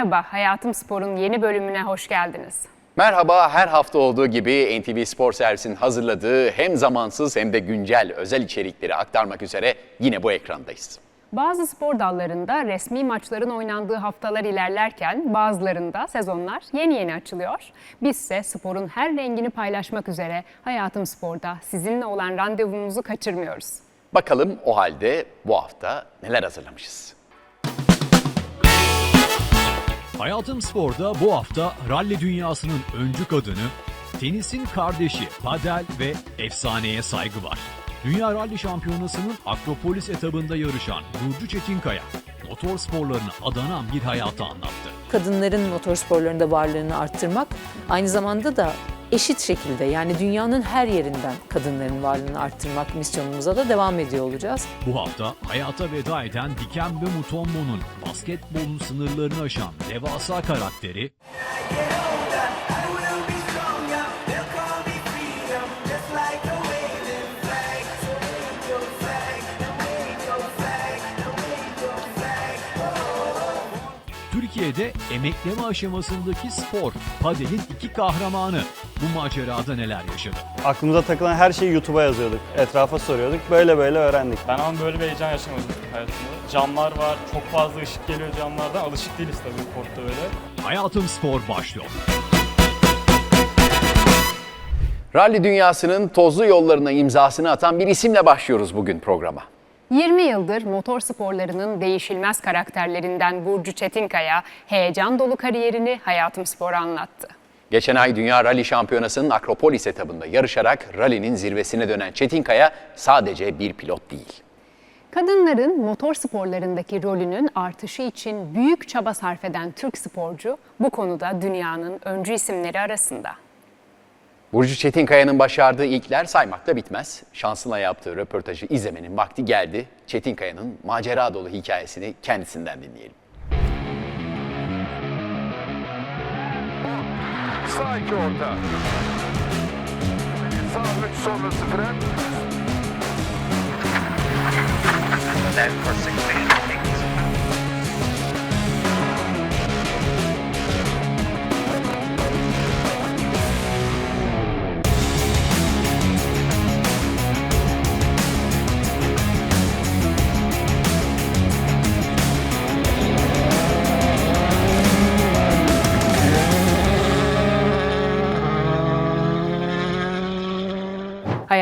Merhaba, Hayatım Spor'un yeni bölümüne hoş geldiniz. Merhaba, her hafta olduğu gibi NTV Spor Servis'in hazırladığı hem zamansız hem de güncel özel içerikleri aktarmak üzere yine bu ekrandayız. Bazı spor dallarında resmi maçların oynandığı haftalar ilerlerken bazılarında sezonlar yeni yeni açılıyor. Bizse sporun her rengini paylaşmak üzere Hayatım Spor'da sizinle olan randevumuzu kaçırmıyoruz. Bakalım o halde bu hafta neler hazırlamışız. Hayatım Spor'da bu hafta ralli dünyasının öncü kadını, tenisin kardeşi Padel ve efsaneye saygı var. Dünya Ralli Şampiyonası'nın Akropolis etabında yarışan Burcu Çetinkaya, motor sporlarına adanan bir hayatı anlattı. kadınların motorsporlarında varlığını arttırmak aynı zamanda da eşit şekilde yani dünyanın her yerinden kadınların varlığını arttırmak misyonumuza da devam ediyor olacağız. Bu hafta hayata veda eden Dikembe Mutombo'nun basketbolun sınırlarını aşan devasa karakteri, Türkiye'de emekleme aşamasındaki spor, padelin iki kahramanı bu macerada neler yaşadı? Aklımıza takılan her şeyi YouTube'a yazıyorduk. Etrafa soruyorduk. Böyle böyle öğrendik. Ben ama böyle bir heyecan yaşamadım hayatımda. Camlar var, çok fazla ışık geliyor camlardan. Alışık değiliz tabii kortta böyle. Hayatım Spor başlıyor. Rally dünyasının tozlu yollarına imzasını atan bir isimle başlıyoruz bugün programa. 20 yıldır motor sporlarının değişilmez karakterlerinden Burcu Çetinkaya heyecan dolu kariyerini Hayatım Spor'a anlattı. Geçen ay Dünya Rally Şampiyonası'nın Akropolis etabında yarışarak rally'nin zirvesine dönen Çetinkaya sadece bir pilot değil. Kadınların motor sporlarındaki rolünün artışı için büyük çaba sarf eden Türk sporcu bu konuda dünyanın öncü isimleri arasında. Burcu Çetinkaya'nın başardığı ilkler saymakla bitmez. Şansına yaptığı röportajı izlemenin vakti geldi. Çetinkaya'nın macera dolu hikayesini kendisinden dinleyelim. Sağ iki orta. Sağ üç sonrası fren.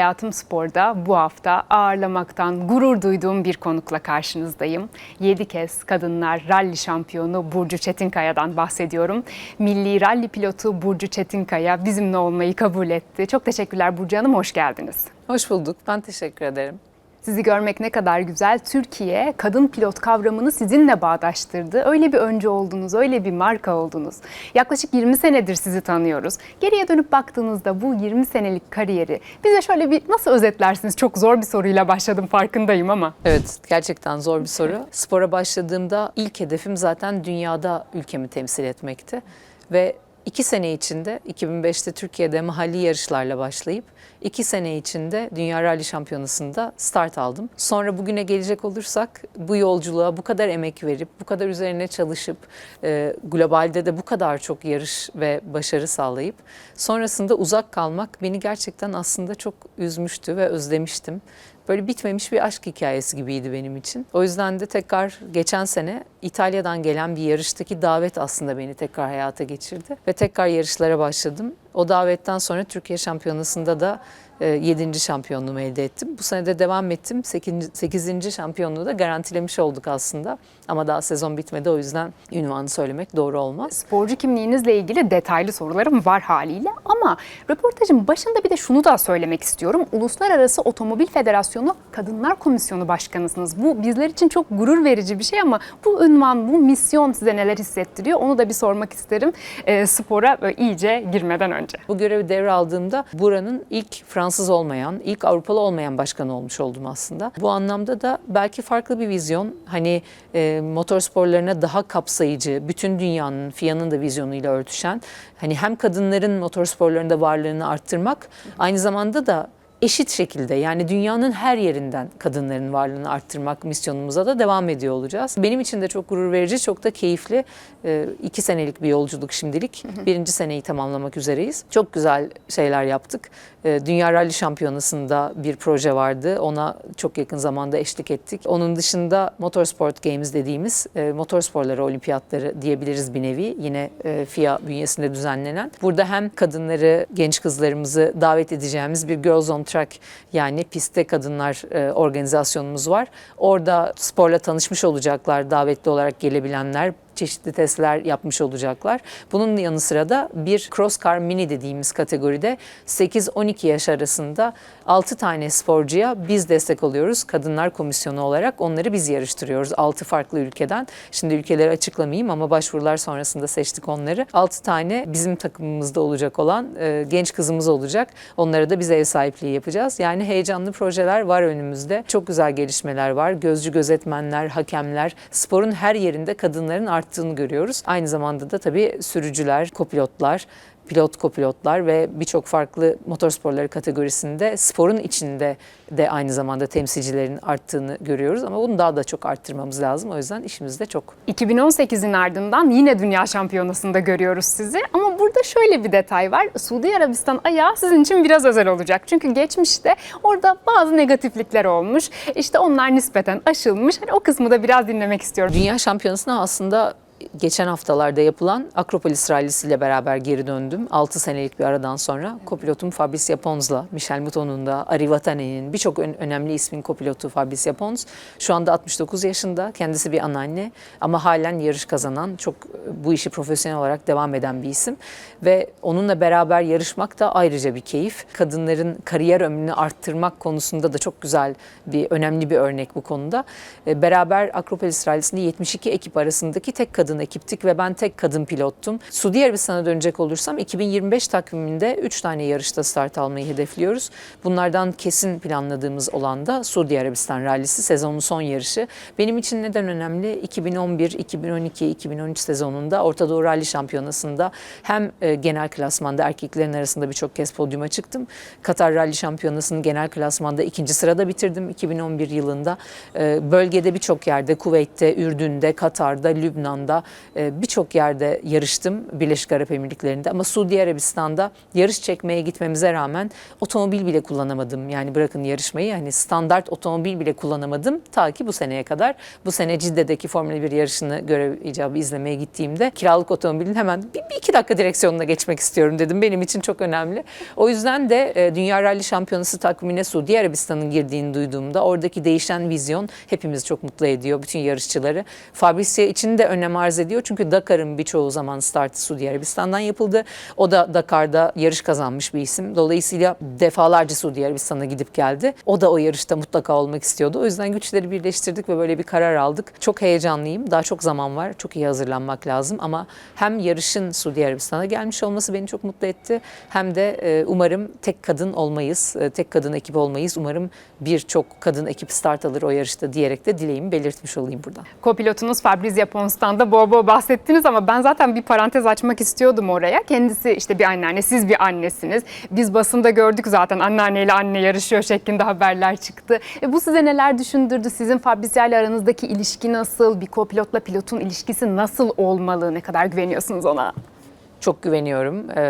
Hayatım Spor'da bu hafta ağırlamaktan gurur duyduğum bir konukla karşınızdayım. 7 kez kadınlar ralli şampiyonu Burcu Çetinkaya'dan bahsediyorum. Milli ralli pilotu Burcu Çetinkaya bizimle olmayı kabul etti. Çok teşekkürler Burcu Hanım, hoş geldiniz. Hoş bulduk. Ben teşekkür ederim. Sizi görmek ne kadar güzel. Türkiye kadın pilot kavramını sizinle bağdaştırdı. Öyle bir öncü oldunuz, öyle bir marka oldunuz. Yaklaşık 20 senedir sizi tanıyoruz. Geriye dönüp baktığınızda bu 20 senelik kariyeri bize şöyle bir nasıl özetlersiniz? Çok zor bir soruyla başladım farkındayım ama. Evet, gerçekten zor bir soru. Spora başladığımda ilk hedefim zaten dünyada ülkemi temsil etmekti. Ve iki sene içinde 2005'te Türkiye'de mahalli yarışlarla başlayıp iki sene içinde Dünya Rally Şampiyonası'nda start aldım. Sonra bugüne gelecek olursak bu yolculuğa bu kadar emek verip, bu kadar üzerine çalışıp, e, globalde de bu kadar çok yarış ve başarı sağlayıp sonrasında uzak kalmak beni gerçekten aslında çok üzmüştü ve özlemiştim. Böyle bitmemiş bir aşk hikayesi gibiydi benim için. O yüzden de tekrar geçen sene İtalya'dan gelen bir yarıştaki davet aslında beni tekrar hayata geçirdi. Ve tekrar yarışlara başladım. O davetten sonra Türkiye Şampiyonası'nda da 7. şampiyonluğumu elde ettim. Bu sene de devam ettim. 8. şampiyonluğu da garantilemiş olduk aslında. Ama daha sezon bitmedi o yüzden ünvanı söylemek doğru olmaz. Sporcu kimliğinizle ilgili detaylı sorularım var haliyle ama röportajın başında bir de şunu da söylemek istiyorum. Uluslararası Otomobil Federasyonu Kadınlar Komisyonu Başkanısınız. Bu bizler için çok gurur verici bir şey ama bu ünvan, bu misyon size neler hissettiriyor? Onu da bir sormak isterim e, spora böyle iyice girmeden önce. Bu görevi devraldığımda buranın ilk Fransız olmayan, ilk Avrupalı olmayan başkanı olmuş oldum aslında. Bu anlamda da belki farklı bir vizyon. Hani e, motor sporlarına daha kapsayıcı, bütün dünyanın, FIA'nın da vizyonuyla örtüşen, hani hem kadınların motor sporlarında varlığını arttırmak, aynı zamanda da eşit şekilde yani dünyanın her yerinden kadınların varlığını arttırmak misyonumuza da devam ediyor olacağız. Benim için de çok gurur verici, çok da keyifli. Ee, iki senelik bir yolculuk şimdilik. Birinci seneyi tamamlamak üzereyiz. Çok güzel şeyler yaptık. Ee, Dünya Rally Şampiyonası'nda bir proje vardı. Ona çok yakın zamanda eşlik ettik. Onun dışında Motorsport Games dediğimiz e, motorsporları olimpiyatları diyebiliriz bir nevi. Yine e, FIA bünyesinde düzenlenen. Burada hem kadınları, genç kızlarımızı davet edeceğimiz bir Girls on Track yani pistte kadınlar e, organizasyonumuz var. Orada sporla tanışmış olacaklar davetli olarak gelebilenler çeşitli testler yapmış olacaklar. Bunun yanı sıra da bir Cross Car Mini dediğimiz kategoride 8-12 yaş arasında 6 tane sporcuya biz destek oluyoruz. Kadınlar Komisyonu olarak onları biz yarıştırıyoruz 6 farklı ülkeden. Şimdi ülkeleri açıklamayayım ama başvurular sonrasında seçtik onları. 6 tane bizim takımımızda olacak olan e, genç kızımız olacak. Onlara da biz ev sahipliği yapacağız. Yani heyecanlı projeler var önümüzde. Çok güzel gelişmeler var. Gözcü gözetmenler, hakemler, sporun her yerinde kadınların arttığını görüyoruz. Aynı zamanda da tabii sürücüler, kopilotlar, pilot kopilotlar ve birçok farklı motorsporları kategorisinde sporun içinde de aynı zamanda temsilcilerin arttığını görüyoruz ama bunu daha da çok arttırmamız lazım. O yüzden işimiz de çok 2018'in ardından yine Dünya Şampiyonası'nda görüyoruz sizi. Ama burada şöyle bir detay var. Suudi Arabistan ayağı sizin için biraz özel olacak. Çünkü geçmişte orada bazı negatiflikler olmuş. İşte onlar nispeten aşılmış. Hani o kısmı da biraz dinlemek istiyorum. Dünya Şampiyonası'na aslında geçen haftalarda yapılan Akropolis Rallisi ile beraber geri döndüm. 6 senelik bir aradan sonra kopilotum Fabrice Pons'la, Michel Mouton'un da, Ari Vatane'nin birçok ön- önemli ismin kopilotu Fabrice Pons. Şu anda 69 yaşında, kendisi bir anneanne ama halen yarış kazanan, çok e, bu işi profesyonel olarak devam eden bir isim. Ve onunla beraber yarışmak da ayrıca bir keyif. Kadınların kariyer ömrünü arttırmak konusunda da çok güzel bir, önemli bir örnek bu konuda. E, Beraber Akropolis Rallisi'nde 72 ekip arasındaki tek kadın ekiptik ve ben tek kadın pilottum. Suudi Arabistan'a dönecek olursam 2025 takviminde 3 tane yarışta start almayı hedefliyoruz. Bunlardan kesin planladığımız olan da Suudi Arabistan Rallisi sezonun son yarışı. Benim için neden önemli? 2011, 2012, 2013 sezonunda Orta Doğu Rally Şampiyonası'nda hem e, genel klasmanda erkeklerin arasında birçok kez podyuma çıktım. Katar Rally Şampiyonası'nın genel klasmanda ikinci sırada bitirdim 2011 yılında. E, Bölgede birçok yerde, Kuveyt'te, Ürdün'de, Katar'da, Lübnan'da e, birçok yerde yarıştım Birleşik Arap Emirlikleri'nde ama Suudi Arabistan'da yarış çekmeye gitmemize rağmen otomobil bile kullanamadım. Yani bırakın yarışmayı hani standart otomobil bile kullanamadım ta ki bu seneye kadar. Bu sene Cidde'deki Formula 1 yarışını görev icabı izlemeye gittiğimde kiralık otomobilin hemen bir, bir iki dakika direksiyonuna geçmek istiyorum dedim. Benim için çok önemli. O yüzden de e, Dünya Rally Şampiyonası takvimine Suudi Arabistan'ın girdiğini duyduğumda oradaki değişen vizyon hepimizi çok mutlu ediyor. Bütün yarışçıları. Fabricia için de önem arz ediyor. Çünkü Dakar'ın birçoğu zaman startı Suudi Arabistan'dan yapıldı. O da Dakar'da yarış kazanmış bir isim. Dolayısıyla defalarca Suudi Arabistan'a gidip geldi. O da o yarışta mutlaka olmak istiyordu. O yüzden güçleri birleştirdik ve böyle bir karar aldık. Çok heyecanlıyım. Daha çok zaman var. Çok iyi hazırlanmak lazım ama hem yarışın Suudi Arabistan'a gelmiş olması beni çok mutlu etti. Hem de e, umarım tek kadın olmayız. e, tek kadın ekip olmayız. Umarım birçok kadın ekip start alır o yarışta diyerek de dileğimi belirtmiş olayım buradan. Kopilotunuz Fabrizio Pons'tan da bol bol bahsettiniz ama ben zaten bir parantez açmak istiyordum oraya. Kendisi işte bir anneanne, siz bir annesiniz. Biz basında gördük zaten anneanneyle anne yarışıyor şeklinde haberler çıktı. E bu size neler düşündürdü? Sizin Fabrizio ile aranızdaki ilişki nasıl? Bir kopilotla pilotun ilişkisi nasıl olmalı? Ne kadar güveniyorsunuz ona? Çok güveniyorum. Ee,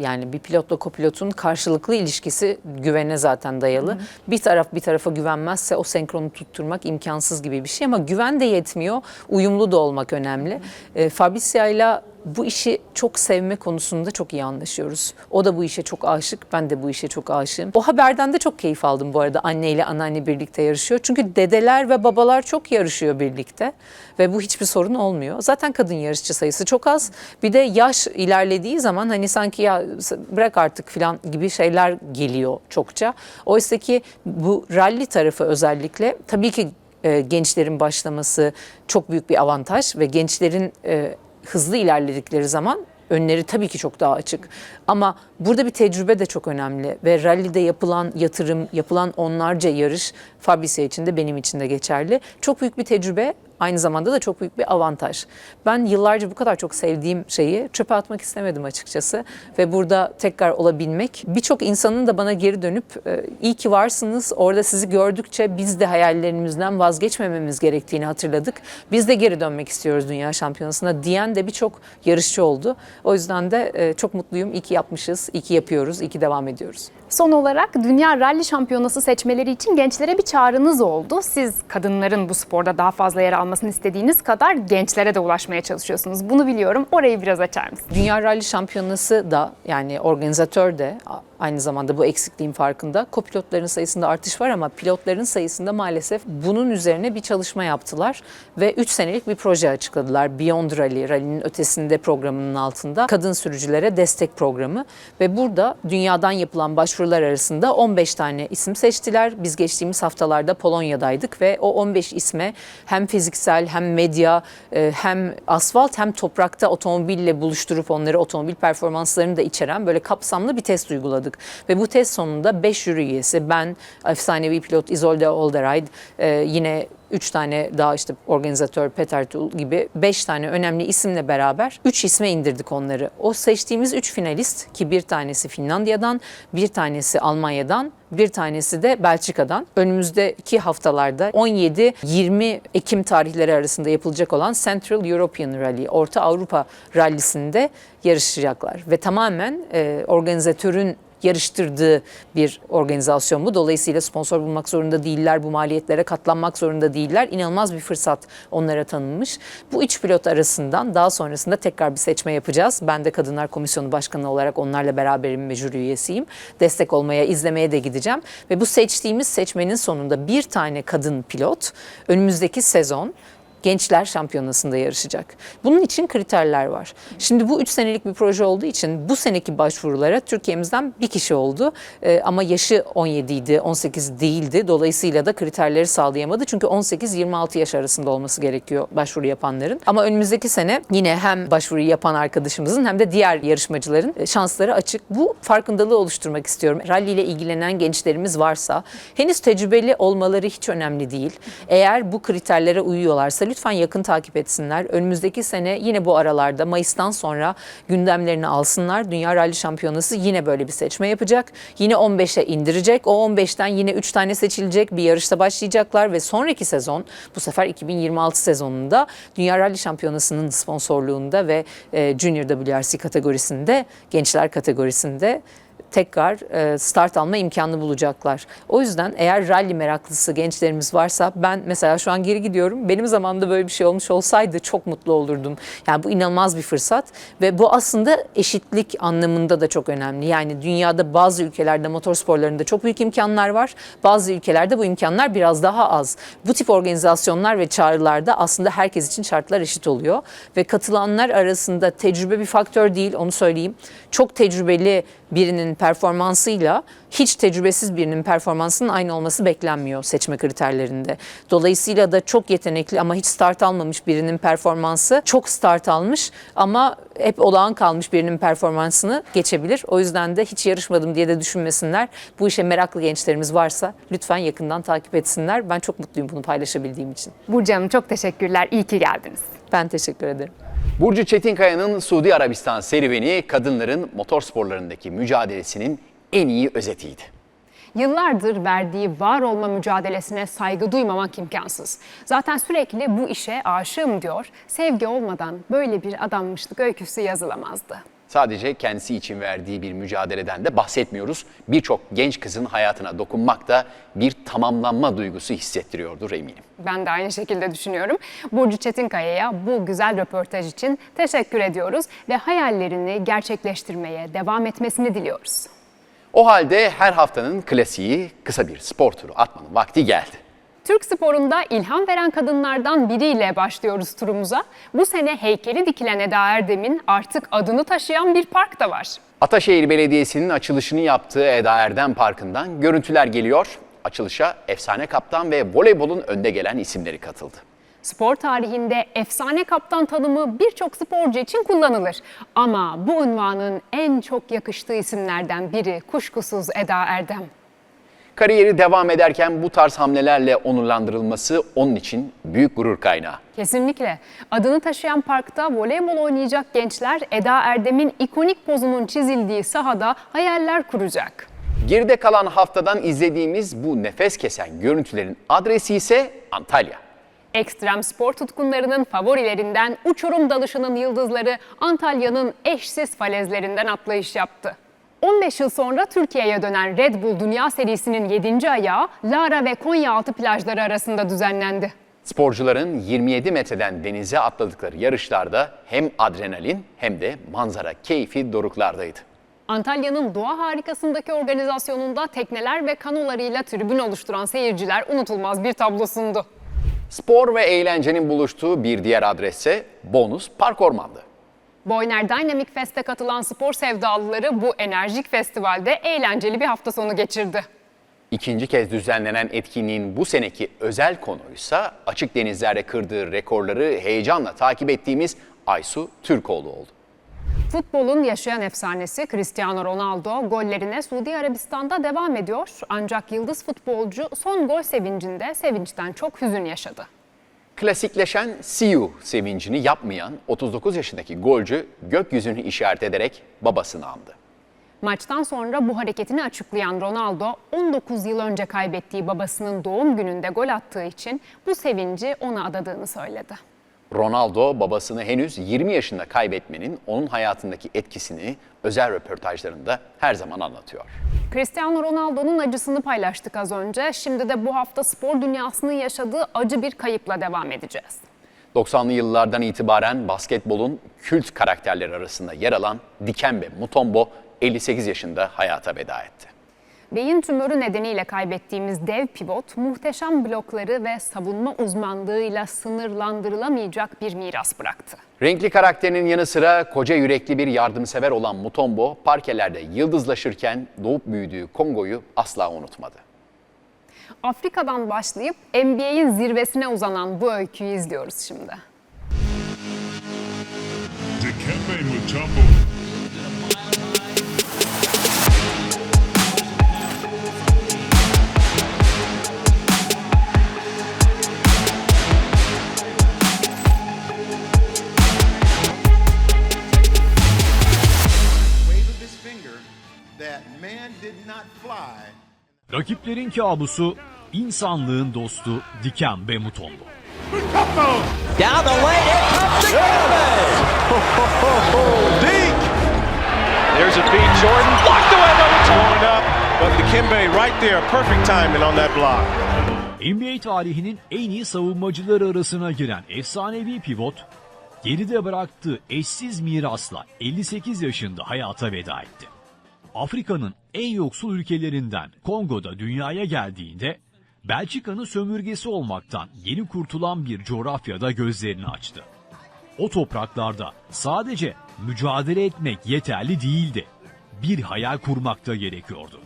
yani bir pilotla kopilotun karşılıklı ilişkisi güvene zaten dayalı. Bir taraf bir tarafa güvenmezse o senkronu tutturmak imkansız gibi bir şey ama güven de yetmiyor. Uyumlu da olmak önemli. Ee, Fabricia ile bu işi çok sevme konusunda çok iyi anlaşıyoruz. O da bu işe çok aşık, ben de bu işe çok aşığım. O haberden de çok keyif aldım bu arada. Anne ile anneanne birlikte yarışıyor. Çünkü dedeler ve babalar çok yarışıyor birlikte ve bu hiçbir sorun olmuyor. Zaten kadın yarışçı sayısı çok az. Bir de yaş ilerlediği zaman hani sanki ya bırak artık falan gibi şeyler geliyor çokça. Oysa ki bu rally tarafı özellikle tabii ki e, gençlerin başlaması çok büyük bir avantaj ve gençlerin e, hızlı ilerledikleri zaman önleri tabii ki çok daha açık. Ama burada bir tecrübe de çok önemli ve rallide yapılan yatırım, yapılan onlarca yarış Fabrice için de benim için de geçerli. Çok büyük bir tecrübe aynı zamanda da çok büyük bir avantaj. Ben yıllarca bu kadar çok sevdiğim şeyi çöpe atmak istemedim açıkçası ve burada tekrar olabilmek birçok insanın da bana geri dönüp e, iyi ki varsınız orada sizi gördükçe biz de hayallerimizden vazgeçmememiz gerektiğini hatırladık. Biz de geri dönmek istiyoruz Dünya Şampiyonası'na diyen de birçok yarışçı oldu. O yüzden de e, çok mutluyum. İyi ki yapmışız, iyi ki yapıyoruz, iyi ki devam ediyoruz. Son olarak Dünya Rally Şampiyonası seçmeleri için gençlere bir çağrınız oldu. Siz kadınların bu sporda daha fazla yer almasını istediğiniz kadar gençlere de ulaşmaya çalışıyorsunuz. Bunu biliyorum. Orayı biraz açar mısınız? Dünya Rally Şampiyonası da yani organizatör de aynı zamanda bu eksikliğin farkında. Kopilotların sayısında artış var ama pilotların sayısında maalesef bunun üzerine bir çalışma yaptılar ve 3 senelik bir proje açıkladılar. Beyond Rally, Rally'nin ötesinde programının altında kadın sürücülere destek programı ve burada dünyadan yapılan başvurular arasında 15 tane isim seçtiler. Biz geçtiğimiz haftalarda Polonya'daydık ve o 15 isme hem fiziksel hem medya e, hem asfalt hem toprakta otomobille buluşturup onları otomobil performanslarını da içeren böyle kapsamlı bir test uyguladık. Ve bu test sonunda 5 jüri üyesi ben, efsanevi pilot Isolde Olderayt, e, yine Üç tane daha işte organizatör Peter Tull gibi beş tane önemli isimle beraber üç isme indirdik onları. O seçtiğimiz üç finalist ki bir tanesi Finlandiya'dan, bir tanesi Almanya'dan, bir tanesi de Belçika'dan. Önümüzdeki haftalarda 17-20 Ekim tarihleri arasında yapılacak olan Central European Rally, Orta Avrupa Rally'sinde yarışacaklar. Ve tamamen e, organizatörün yarıştırdığı bir organizasyon bu. Dolayısıyla sponsor bulmak zorunda değiller, bu maliyetlere katlanmak zorunda değiller. İnanılmaz bir fırsat onlara tanınmış. Bu üç pilot arasından daha sonrasında tekrar bir seçme yapacağız. Ben de Kadınlar Komisyonu Başkanı olarak onlarla beraberim ve jüri üyesiyim. Destek olmaya, izlemeye de gideceğim. Ve bu seçtiğimiz seçmenin sonunda bir tane kadın pilot önümüzdeki sezon Gençler Şampiyonası'nda yarışacak. Bunun için kriterler var. Şimdi bu 3 senelik bir proje olduğu için bu seneki başvurulara Türkiye'mizden bir kişi oldu. Ee, ama yaşı 17 idi, 18 değildi. Dolayısıyla da kriterleri sağlayamadı. Çünkü 18-26 yaş arasında olması gerekiyor başvuru yapanların. Ama önümüzdeki sene yine hem başvuruyu yapan arkadaşımızın hem de diğer yarışmacıların e, şansları açık. Bu farkındalığı oluşturmak istiyorum. Rally ile ilgilenen gençlerimiz varsa henüz tecrübeli olmaları hiç önemli değil. Eğer bu kriterlere uyuyorlarsa lütfen yakın takip etsinler. Önümüzdeki sene yine bu aralarda Mayıs'tan sonra gündemlerini alsınlar. Dünya Rally Şampiyonası yine böyle bir seçme yapacak. Yine 15'e indirecek. O 15'ten yine 3 tane seçilecek. Bir yarışta başlayacaklar ve sonraki sezon bu sefer 2026 sezonunda Dünya Rally Şampiyonası'nın sponsorluğunda ve e, Junior WRC kategorisinde, gençler kategorisinde tekrar e, start alma imkanı bulacaklar. O yüzden eğer rally meraklısı gençlerimiz varsa ben mesela şu an geri gidiyorum. Benim zamanımda böyle bir şey olmuş olsaydı çok mutlu olurdum. Yani bu inanılmaz bir fırsat ve bu aslında eşitlik anlamında da çok önemli. Yani dünyada bazı ülkelerde motorsporlarında çok büyük imkanlar var. Bazı ülkelerde bu imkanlar biraz daha az. Bu tip organizasyonlar ve çağrılarda aslında herkes için şartlar eşit oluyor ve katılanlar arasında tecrübe bir faktör değil onu söyleyeyim. Çok tecrübeli birinin performansıyla hiç tecrübesiz birinin performansının aynı olması beklenmiyor seçme kriterlerinde. Dolayısıyla da çok yetenekli ama hiç start almamış birinin performansı çok start almış ama hep olağan kalmış birinin performansını geçebilir. O yüzden de hiç yarışmadım diye de düşünmesinler. Bu işe meraklı gençlerimiz varsa lütfen yakından takip etsinler. Ben çok mutluyum bunu paylaşabildiğim için. Burcu Hanım çok teşekkürler. İyi ki geldiniz. Ben teşekkür ederim. Burcu Çetinkaya'nın Suudi Arabistan serüveni kadınların motorsporlarındaki mücadelesinin en iyi özetiydi. Yıllardır verdiği var olma mücadelesine saygı duymamak imkansız. Zaten sürekli bu işe aşığım diyor. Sevgi olmadan böyle bir adanmışlık öyküsü yazılamazdı. Sadece kendisi için verdiği bir mücadeleden de bahsetmiyoruz. Birçok genç kızın hayatına dokunmak da bir tamamlanma duygusu hissettiriyordur eminim. Ben de aynı şekilde düşünüyorum. Burcu Çetinkaya'ya bu güzel röportaj için teşekkür ediyoruz ve hayallerini gerçekleştirmeye devam etmesini diliyoruz. O halde her haftanın klasiği kısa bir spor turu atmanın vakti geldi. Türk sporunda ilham veren kadınlardan biriyle başlıyoruz turumuza. Bu sene heykeli dikilen Eda Erdem'in artık adını taşıyan bir park da var. Ataşehir Belediyesi'nin açılışını yaptığı Eda Erdem Parkı'ndan görüntüler geliyor. Açılışa efsane kaptan ve voleybolun önde gelen isimleri katıldı. Spor tarihinde efsane kaptan tanımı birçok sporcu için kullanılır. Ama bu unvanın en çok yakıştığı isimlerden biri kuşkusuz Eda Erdem. Kariyeri devam ederken bu tarz hamlelerle onurlandırılması onun için büyük gurur kaynağı. Kesinlikle. Adını taşıyan parkta voleybol oynayacak gençler Eda Erdem'in ikonik pozunun çizildiği sahada hayaller kuracak. Geride kalan haftadan izlediğimiz bu nefes kesen görüntülerin adresi ise Antalya. Ekstrem spor tutkunlarının favorilerinden uçurum dalışının yıldızları Antalya'nın eşsiz falezlerinden atlayış yaptı. 15 yıl sonra Türkiye'ye dönen Red Bull Dünya Serisi'nin 7. ayağı Lara ve Konyaaltı plajları arasında düzenlendi. Sporcuların 27 metreden denize atladıkları yarışlarda hem adrenalin hem de manzara keyfi doruklardaydı. Antalya'nın doğa harikasındaki organizasyonunda tekneler ve kanolarıyla tribün oluşturan seyirciler unutulmaz bir tablo sundu. Spor ve eğlencenin buluştuğu bir diğer adresse Bonus Park Orman'dı. Boyner Dynamic Fest'e katılan spor sevdalıları bu enerjik festivalde eğlenceli bir hafta sonu geçirdi. İkinci kez düzenlenen etkinliğin bu seneki özel konuysa açık denizlerde kırdığı rekorları heyecanla takip ettiğimiz Aysu Türkoğlu oldu. Futbolun yaşayan efsanesi Cristiano Ronaldo gollerine Suudi Arabistan'da devam ediyor. Ancak yıldız futbolcu son gol sevincinde sevinçten çok hüzün yaşadı. Klasikleşen you sevincini yapmayan 39 yaşındaki golcü gökyüzünü işaret ederek babasını andı. Maçtan sonra bu hareketini açıklayan Ronaldo, 19 yıl önce kaybettiği babasının doğum gününde gol attığı için bu sevinci ona adadığını söyledi. Ronaldo babasını henüz 20 yaşında kaybetmenin onun hayatındaki etkisini özel röportajlarında her zaman anlatıyor. Cristiano Ronaldo'nun acısını paylaştık az önce. Şimdi de bu hafta spor dünyasının yaşadığı acı bir kayıpla devam edeceğiz. 90'lı yıllardan itibaren basketbolun kült karakterleri arasında yer alan Dikembe Mutombo 58 yaşında hayata veda etti. Beyin tümörü nedeniyle kaybettiğimiz dev pivot, muhteşem blokları ve savunma uzmanlığıyla sınırlandırılamayacak bir miras bıraktı. Renkli karakterinin yanı sıra koca yürekli bir yardımsever olan Mutombo, parkelerde yıldızlaşırken doğup büyüdüğü Kongo'yu asla unutmadı. Afrika'dan başlayıp NBA'in zirvesine uzanan bu öyküyü izliyoruz şimdi. Dikembe Mutombo. Rakiplerin kabusu, insanlığın dostu Dikembe Mutombo. Down the lane, here comes Dikembe! There's a beat. Jordan blocked away by Torn up, but Dikembe right there, perfect timing on that block. NBA tarihinin en iyi savunmacıları arasına giren efsanevi pivot, geride bıraktığı eşsiz mirasla 58 yaşında hayata veda etti. Afrika'nın en yoksul ülkelerinden Kongo'da dünyaya geldiğinde Belçika'nın sömürgesi olmaktan yeni kurtulan bir coğrafyada gözlerini açtı. O topraklarda sadece mücadele etmek yeterli değildi. Bir hayal kurmak da gerekiyordu.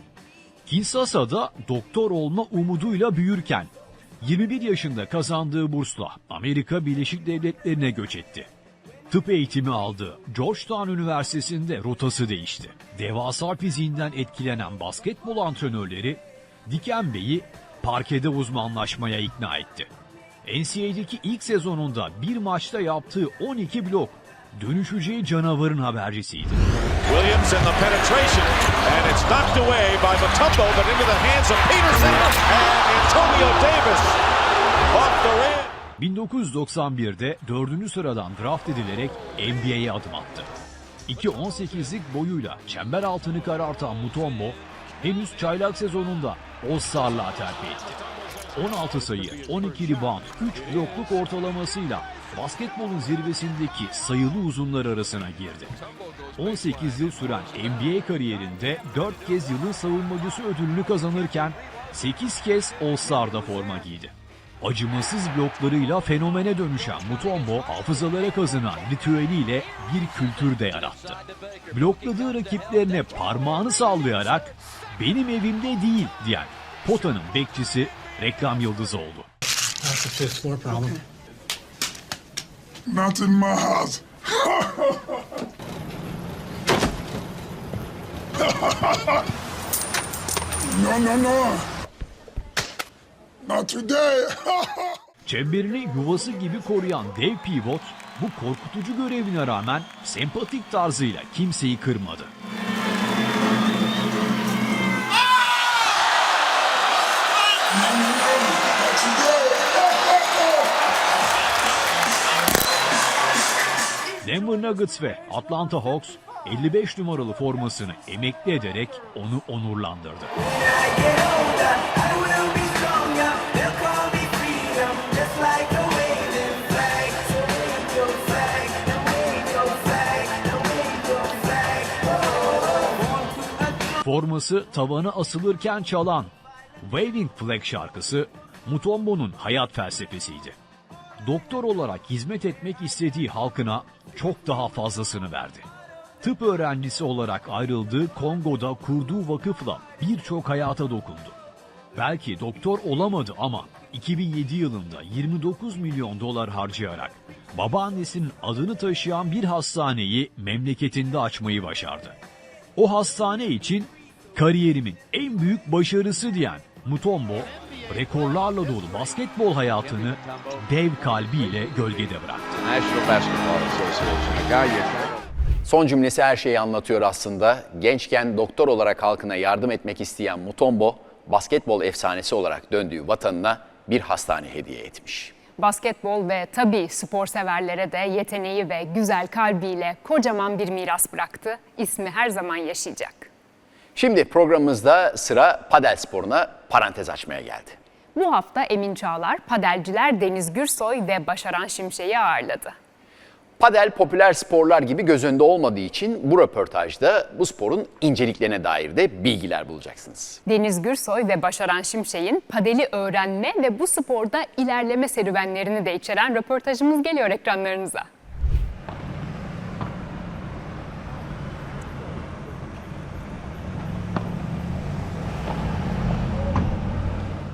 Kinsasa'da doktor olma umuduyla büyürken 21 yaşında kazandığı bursla Amerika Birleşik Devletleri'ne göç etti. Tıp eğitimi aldı. Georgetown Üniversitesi'nde rotası değişti. Devasa fiziğinden etkilenen basketbol antrenörleri Dikembe'yi parkede uzmanlaşmaya ikna etti. NCAA'deki ilk sezonunda bir maçta yaptığı 12 blok dönüşeceği canavarın habercisiydi. Williams in the penetration, and it's knocked away by Mutombo, but into the hands of Peterson and Antonio Davis off the rim. 1991'de 4. sıradan draft edilerek NBA'ye adım attı. 2.18'lik boyuyla çember altını karartan Mutombo henüz çaylak sezonunda All-Star'la terfi etti. 16 sayı, 12 rebound, 3 blokluk ortalamasıyla basketbolun zirvesindeki sayılı uzunlar arasına girdi. 18 yıl süren NBA kariyerinde 4 kez yılın savunmacısı ödülünü kazanırken 8 kez All-Star'da forma giydi. Acımasız bloklarıyla fenomene dönüşen Mutombo hafızalara kazınan ritüeliyle bir kültür de yarattı. Blokladığı rakiplerine parmağını sallayarak benim evimde değil diyen Pota'nın bekçisi reklam yıldızı oldu. Not in my house. no, no, no. Not today. Çemberini yuvası gibi koruyan dev pivot bu korkutucu görevine rağmen sempatik tarzıyla kimseyi kırmadı. Denver Nuggets ve Atlanta Hawks 55 numaralı formasını emekli ederek onu onurlandırdı. Forması tavana asılırken çalan Waving Flag şarkısı Mutombo'nun hayat felsefesiydi. Doktor olarak hizmet etmek istediği halkına çok daha fazlasını verdi. Tıp öğrencisi olarak ayrıldığı Kongo'da kurduğu vakıfla birçok hayata dokundu. Belki doktor olamadı ama 2007 yılında 29 milyon dolar harcayarak babaannesinin adını taşıyan bir hastaneyi memleketinde açmayı başardı. O hastane için kariyerimin en büyük başarısı diyen Mutombo, rekorlarla dolu basketbol hayatını dev kalbiyle gölgede bıraktı. Son cümlesi her şeyi anlatıyor aslında. Gençken doktor olarak halkına yardım etmek isteyen Mutombo, basketbol efsanesi olarak döndüğü vatanına bir hastane hediye etmiş. Basketbol ve tabii spor severlere de yeteneği ve güzel kalbiyle kocaman bir miras bıraktı. İsmi her zaman yaşayacak. Şimdi programımızda sıra padel sporuna parantez açmaya geldi. Bu hafta Emin Çağlar, padelciler Deniz Gürsoy ve Başaran Şimşek'i ağırladı. Padel popüler sporlar gibi göz önünde olmadığı için bu röportajda bu sporun inceliklerine dair de bilgiler bulacaksınız. Deniz Gürsoy ve Başaran Şimşek'in padeli öğrenme ve bu sporda ilerleme serüvenlerini de içeren röportajımız geliyor ekranlarınıza.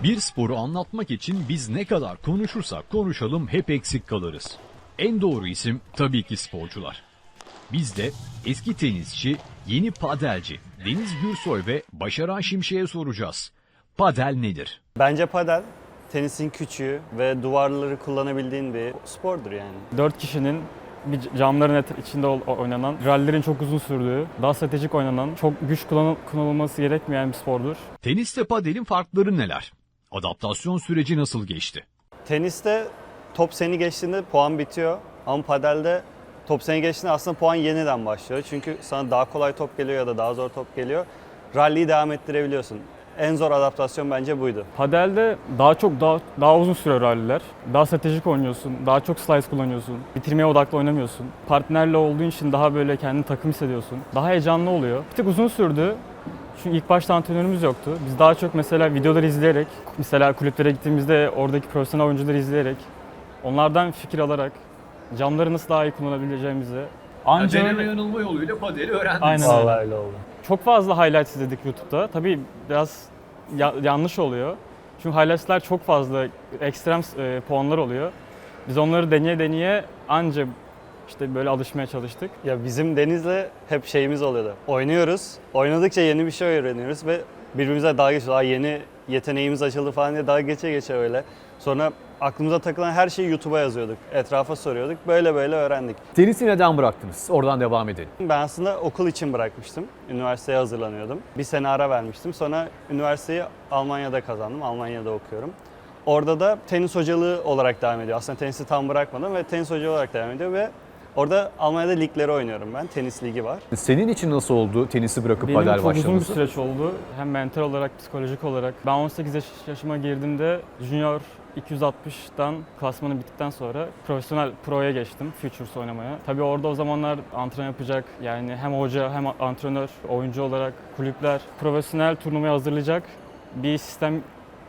Bir sporu anlatmak için biz ne kadar konuşursak konuşalım hep eksik kalırız. En doğru isim tabii ki sporcular. Biz de eski tenisçi, yeni padelci Deniz Gürsoy ve Başaran Şimşek'e soracağız. Padel nedir? Bence padel tenisin küçüğü ve duvarları kullanabildiğin bir spordur yani. Dört kişinin bir camların içinde oynanan, rallilerin çok uzun sürdüğü, daha stratejik oynanan, çok güç kullanıl- kullanılması gerekmeyen bir spordur. Teniste padelin farkları neler? Adaptasyon süreci nasıl geçti? Teniste top seni geçtiğinde puan bitiyor ama padelde top seni geçtiğinde aslında puan yeniden başlıyor. Çünkü sana daha kolay top geliyor ya da daha zor top geliyor. Rally'yi devam ettirebiliyorsun. En zor adaptasyon bence buydu. Padelde daha çok daha, daha uzun süre ralliler. Daha stratejik oynuyorsun, daha çok slice kullanıyorsun. Bitirmeye odaklı oynamıyorsun. Partnerle olduğun için daha böyle kendini takım hissediyorsun. Daha heyecanlı oluyor. Bir tık uzun sürdü. Çünkü ilk başta antrenörümüz yoktu. Biz daha çok mesela videoları izleyerek, mesela kulüplere gittiğimizde oradaki profesyonel oyuncuları izleyerek, onlardan fikir alarak, camları nasıl daha iyi kullanabileceğimizi. Anca öyle- yanılma yoluyla padeli öğrendiniz. Aynen öyle. Vallahi öyle oldu. Çok fazla highlights izledik YouTube'da. Tabii biraz ya- yanlış oluyor. Çünkü highlights'lar çok fazla ekstrem e, puanlar oluyor. Biz onları deneye deneye anca işte böyle alışmaya çalıştık. Ya bizim Deniz'le hep şeyimiz oluyordu. Oynuyoruz. Oynadıkça yeni bir şey öğreniyoruz ve birbirimize dalga geçiyoruz. Aa yeni yeteneğimiz açıldı falan diye dalga geçe geçe öyle. Sonra aklımıza takılan her şeyi YouTube'a yazıyorduk. Etrafa soruyorduk. Böyle böyle öğrendik. Tenisi neden bıraktınız? Oradan devam edelim. Ben aslında okul için bırakmıştım. Üniversiteye hazırlanıyordum. Bir sene ara vermiştim. Sonra üniversiteyi Almanya'da kazandım. Almanya'da okuyorum. Orada da tenis hocalığı olarak devam ediyor. Aslında tenisi tam bırakmadım ve tenis hocalığı olarak devam ediyor ve orada Almanya'da ligleri oynuyorum ben. Tenis ligi var. Senin için nasıl oldu tenisi bırakıp Benim padel çok uzun bir süreç oldu. Hem mental olarak, psikolojik olarak. Ben 18 yaş- yaşıma girdiğimde Junior 260'dan klasmanı bittikten sonra profesyonel pro'ya geçtim Futures oynamaya. Tabii orada o zamanlar antrenman yapacak yani hem hoca hem antrenör, oyuncu olarak kulüpler profesyonel turnuvaya hazırlayacak bir sistem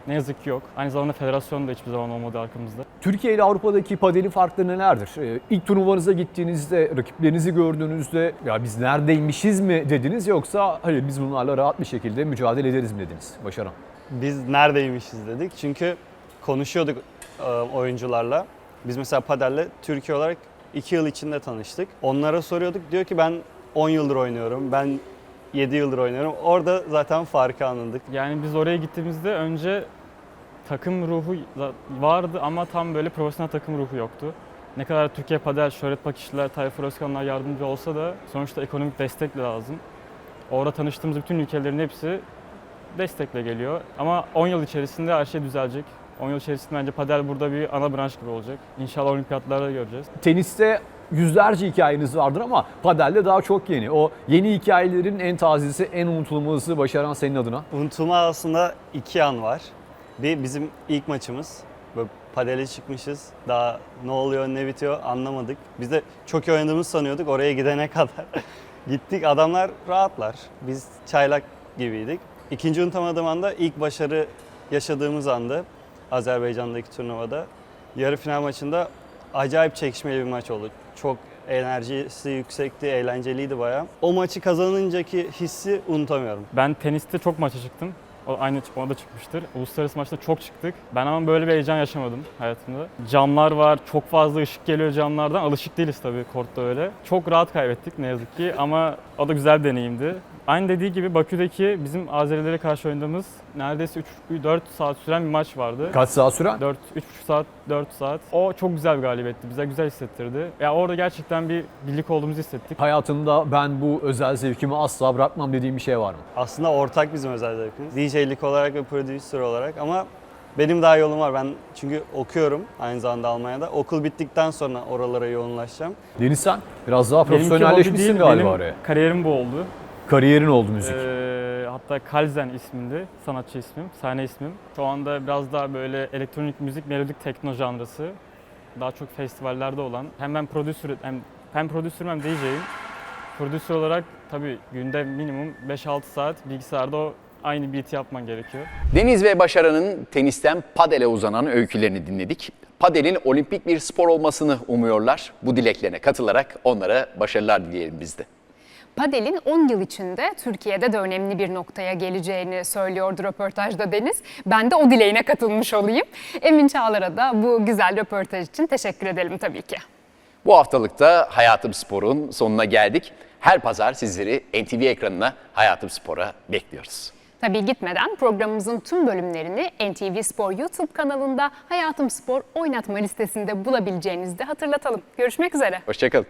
ne yazık ki yok. Aynı zamanda federasyon da hiçbir zaman olmadı arkamızda. Türkiye ile Avrupa'daki padelin farkları nelerdir? Ee, İlk turnuvanıza gittiğinizde, rakiplerinizi gördüğünüzde ya biz neredeymişiz mi dediniz yoksa hayır biz bunlarla rahat bir şekilde mücadele ederiz mi dediniz Başaran? Biz neredeymişiz dedik. Çünkü konuşuyorduk e, oyuncularla. Biz mesela padelle Türkiye olarak 2 yıl içinde tanıştık. Onlara soruyorduk. Diyor ki ben 10 yıldır oynuyorum. Ben 7 yıldır oynuyorum. Orada zaten farkı anladık. Yani biz oraya gittiğimizde önce takım ruhu vardı ama tam böyle profesyonel takım ruhu yoktu. Ne kadar Türkiye Padel, Şöhret Pakişçiler, Tayfur Özkanlar yardımcı olsa da sonuçta ekonomik destek lazım. Orada tanıştığımız bütün ülkelerin hepsi destekle geliyor. Ama 10 yıl içerisinde her şey düzelecek. 10 yıl içerisinde bence padel burada bir ana branş gibi olacak. İnşallah olimpiyatlarda göreceğiz. Teniste yüzlerce hikayeniz vardır ama padelde daha çok yeni. O yeni hikayelerin en tazesi, en unutulmazı başaran senin adına. Unutulma aslında iki an var. Bir bizim ilk maçımız. Böyle padele çıkmışız. Daha ne oluyor ne bitiyor anlamadık. Biz de çok iyi oynadığımızı sanıyorduk oraya gidene kadar. Gittik adamlar rahatlar. Biz çaylak gibiydik. İkinci unutamadığım anda ilk başarı yaşadığımız andı. Azerbaycan'daki turnuvada. Yarı final maçında acayip çekişmeli bir maç oldu. Çok enerjisi yüksekti, eğlenceliydi bayağı. O maçı kazanıncaki hissi unutamıyorum. Ben teniste çok maça çıktım. O aynı ona da çıkmıştır. Uluslararası maçta çok çıktık. Ben ama böyle bir heyecan yaşamadım hayatımda. Camlar var, çok fazla ışık geliyor camlardan. Alışık değiliz tabii kortta öyle. Çok rahat kaybettik ne yazık ki ama o da güzel bir deneyimdi. Aynı dediği gibi Bakü'deki bizim Azerilere karşı oynadığımız neredeyse 3-4 saat süren bir maç vardı. Kaç saat süren? 4 3,5 saat, 4 saat. O çok güzel bir galibiyetti. Bize güzel hissettirdi. Ya orada gerçekten bir birlik olduğumuzu hissettik. Hayatında ben bu özel zevkimi asla bırakmam dediğim bir şey var mı? Aslında ortak bizim özel zevkimiz. DJ'lik olarak ve prodüser olarak ama benim daha yolum var. Ben çünkü okuyorum aynı zamanda Almanya'da. Okul bittikten sonra oralara yoğunlaşacağım. Deniz sen biraz daha Benimki hobi profesyonelleşmişsin değil, galiba benim oraya. Kariyerim bu oldu. Kariyerin oldu müzik. Ee, hatta Kalzen isminde sanatçı ismim, sahne ismim. Şu anda biraz daha böyle elektronik müzik, melodik tekno janrası. Daha çok festivallerde olan. Hem ben prodüsör hem, hem prodüsörüm hem DJ'yim. Prodüsör olarak tabii günde minimum 5-6 saat bilgisayarda o aynı beat yapman gerekiyor. Deniz ve Başaran'ın tenisten padele uzanan öykülerini dinledik. Padelin olimpik bir spor olmasını umuyorlar. Bu dileklerine katılarak onlara başarılar dileyelim biz de. Padel'in 10 yıl içinde Türkiye'de de önemli bir noktaya geleceğini söylüyordu röportajda Deniz. Ben de o dileğine katılmış olayım. Emin Çağlar'a da bu güzel röportaj için teşekkür edelim tabii ki. Bu haftalıkta Hayatım Spor'un sonuna geldik. Her pazar sizleri NTV ekranına Hayatım Spor'a bekliyoruz. Tabii gitmeden programımızın tüm bölümlerini NTV Spor YouTube kanalında Hayatım Spor oynatma listesinde bulabileceğinizi de hatırlatalım. Görüşmek üzere. Hoşçakalın.